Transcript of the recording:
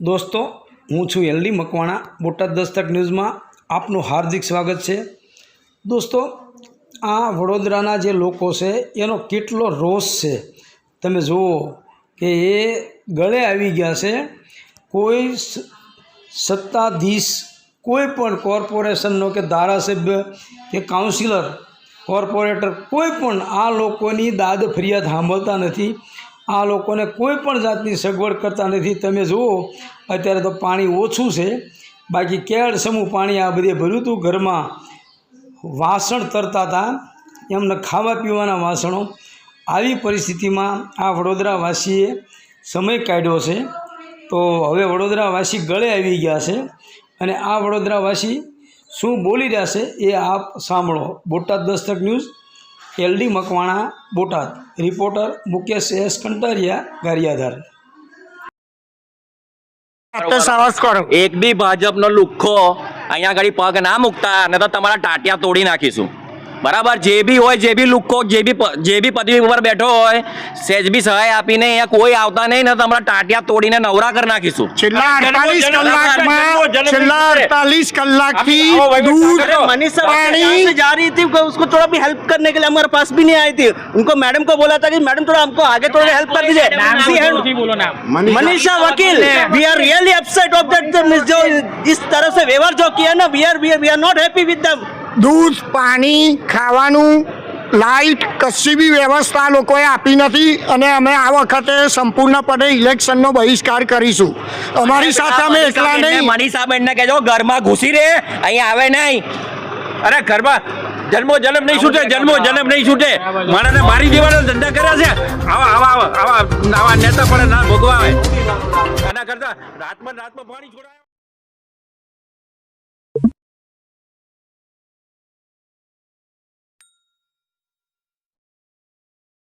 દોસ્તો, હું છું એલડી મકવાણા, બોટાદ દસ્તક ન્યૂઝમાં આપનું હાર્દિક સ્વાગત છે. દોસ્તો, આ વડોદરાના જે લોકો છે, એનો કેટલો રોષ છે. તમે જુઓ કે એ ગળે આવી ગયા છે. કોઈ સત્તાધીશ, કોઈ પણ કોર્પોરેશનનો કે ધારાસભ્ય કે કાઉન્સિલર, કોર્પોરેટર, કોઈ પણ આ લોકોની દાદ ફરિયાદ સાંભળતા નથી. આ લોકોને કોઈ પણ જાતની સગવડ કરતા નથી. તમે જુઓ, અત્યારે તો પાણી ઓછું છે. બાકી કેળ સમૂહ પાણી આ બધે ભર્યું હતું. ઘરમાં વાસણ તરતા હતા. એમને ખાવા પીવાના વાસણો. આવી પરિસ્થિતિમાં આ વડોદરાવાસીએ સમય કાઢ્યો છે. તો હવે વડોદરાવાસી ગળે આવી ગયા છે. અને આ વડોદરાવાસી શું બોલી રહ્યા છે એ આપ સાંભળો. Botad Dastak news LD Makwana Botad. Reporter Mukesh S Kantariya Gariyadhar. એક બી ભાજપનો લુખ્ખો અહીંયા આગળ પગ ના મૂકતા અને તો તમારા ટાટિયા તોડી નાખીશું. બરાબર જે બી હોય જે બી લુખ્ખો જે બી પ- જે બી પદવી ઉપર બેઠો હોય સેજ બી સહાય આપીને અહીંયા કોઈ આવતા નહીં ને તમારા ટાટિયા તોડીને નવરા કરી નાખીશું છેલ્લા અડતાલીસ જન્મ- કલાકમાં જન્મ- છેલ્લા અડતાલીસ કલાકથી દૂધ मनीषा पानी यहाँ से जा रही थी उसको थोड़ा भी हेल्प करने के लिए हमारे पास भी नहीं आई थी उनको मैडम को बोला था कि मैडम थोड़ा हमको आगे थोड़ा हेल्प कर दीजिए मनीषा वकील we are really upset of that जो इस तरह से व्यवहार जो किया ना we are we are not happy with them દૂધ પાણી ખાવાનું લાઇટ કશી બી વ્યવસ્થા લોકોએ આપી નથી અને અમે આ વખતે સંપૂર્ણપણે ઇલેક્શનનો બહિષ્કાર કરીશું. અમારી સાથે અમે એકલા નહીં. મનીષાબેનને કહેજો ઘરમાં ઘૂસી રહે અહીંયા આવે નહીં. અરે ઘરમાં જન્મો જન્મ નહીં છૂટે જન્મો જન્મ નહીં છૂટે. માણસને મારી દેવાનો ધંધા કર્યા છે? આવા આવા આવા આવા આવા નેતા પણ ના ભોગવા આવે આના કરતા રાતમાં રાતમાં પાણી છોડાય.